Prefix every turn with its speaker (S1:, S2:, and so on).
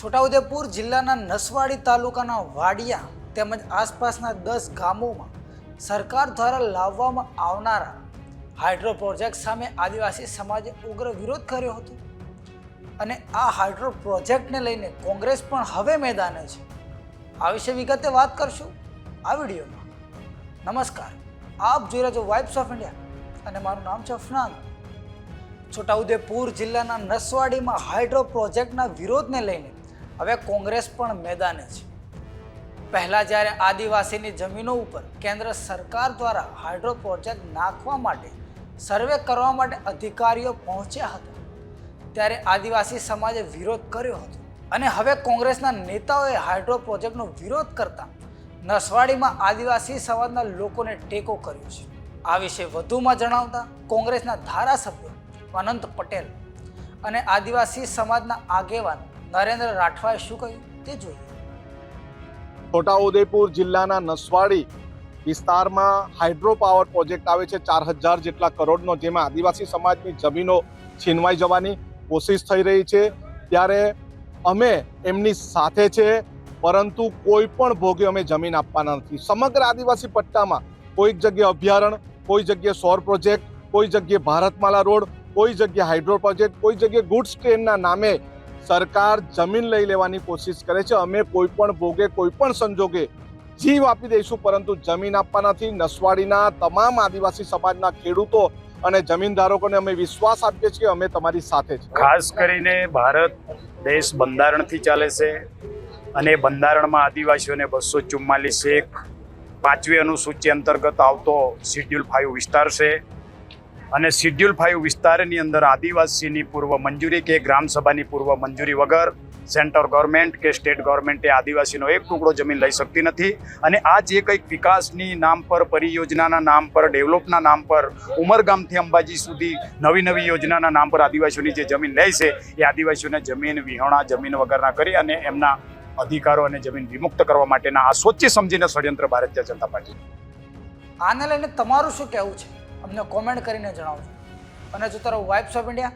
S1: છોટાઉદેપુર જિલ્લાના નસવાડી તાલુકાના વાડિયા તેમજ આસપાસના દસ ગામોમાં સરકાર દ્વારા લાવવામાં આવનારા હાઇડ્રો પ્રોજેક્ટ સામે આદિવાસી સમાજે ઉગ્ર વિરોધ કર્યો હતો. અને આ હાઇડ્રો પ્રોજેક્ટને લઈને કોંગ્રેસ પણ હવે મેદાને છે. આ વિશે વિગતે વાત કરશું આ વિડીયોમાં. નમસ્કાર. આપ જોઈ રહ્યા છો વાઇબ્સ ઓફ ઇન્ડિયા અને મારું નામ છે અફનાન. છોટાઉદેપુર જિલ્લાના નસવાડીમાં હાઇડ્રો પ્રોજેક્ટના વિરોધને લઈને હવે કોંગ્રેસ પણ મેદાને છે. પહેલાં જ્યારે આદિવાસીની જમીનો ઉપર કેન્દ્ર સરકાર દ્વારા હાઇડ્રો પ્રોજેક્ટ નાખવા માટે સર્વે કરવા માટે અધિકારીઓ પહોંચ્યા હતા, ત્યારે આદિવાસી સમાજે વિરોધ કર્યો હતો. અને હવે કોંગ્રેસના નેતાઓએ હાઇડ્રો પ્રોજેક્ટનો વિરોધ કરતા નસવાડીમાં આદિવાસી સમાજના લોકોને ટેકો કર્યો છે. આ વિશે વધુમાં જણાવતા કોંગ્રેસના ધારાસભ્ય અનંત પટેલ અને આદિવાસી સમાજના આગેવાન નરેન્દ્ર રાઠવાએ શું કહ્યું તે જોઈએ.
S2: છોટાઉદેપુર જિલ્લાના નસવાડી વિસ્તારમાં હાઇડ્રો પાવર પ્રોજેક્ટ આવે છે. ચાર હજાર જેટલા કરોડનો જેમાં આદિવાસી સમાજની જમીનો છીનવાઈ જવાની કોશિશ થઈ રહી છે. ત્યારે અમે એમની સાથે છે, પરંતુ કોઈ પણ ભોગે અમે જમીન આપવાના નથી. સમગ્ર આદિવાસી પટ્ટામાં કોઈક જગ્યાએ અભયારણ્ય, કોઈ જગ્યાએ સૌર પ્રોજેક્ટ, કોઈ જગ્યાએ ભારતમાલા રોડ કોઈ જગ્યાએ હાઇડ્રો પ્રોજેક્ટ, કોઈ જગ્યાએ ગુડ્સ ટ્રેનના નામે સરકાર જમીન લઈ લેવાની કોશિશ કરે છે. અમે કોઈ પણ ભોગે, કોઈ પણ સંજોગે જીવ આપી દઈશું, પરંતુ જમીન આપવા નથી. નસવાડીના તમામ આદિવાસી સમાજના ખેડૂતો અને જમીનધારકોને અમે વિશ્વાસ આપીએ છીએ, અમે તમારી સાથે છે
S3: ખાસ કરીને ભારત દેશ બંધારણથી ચાલે છે અને બંધારણમાં આદિવાસીઓને બસો ચુમ્માલીસ એક પાંચમી અનુસૂચિ અંતર્ગત આવતો શિડ્યુલ ફાઇવ વિસ્તાર છે. અને શિડ્યુલ ફાઇવ વિસ્તારની અંદર આદિવાસીની પૂર્વ મંજૂરી કે ગ્રામસભાની પૂર્વ મંજૂરી વગર સેન્ટર ગવર્મેન્ટ કે સ્ટેટ ગવર્મેન્ટે આદિવાસીનો એક ટુકડો જમીન લઈ શકતી નથી. અને આ જે કંઈક વિકાસની નામ પર, પરિયોજનાના નામ પર, ડેવલપના નામ પર, ઉમરગામથી અંબાજી સુધી નવી નવી યોજનાના નામ પર આદિવાસીઓની જે જમીન લે છે, એ આદિવાસીઓને જમીન વિહોણા, જમીન વગરના કરી અને એમના અધિકારો અને જમીન વિમુક્ત કરવા માટેના આ સોચી સમજીને ષડયંત્ર ભારતીય જનતા પાર્ટી.
S1: આને લઈને તમારું શું કહેવું છે? અમને કોમેન્ટ કરીને જણાવજો. અને જો તારો વાઇબ્સ ઓફ ઇન્ડિયા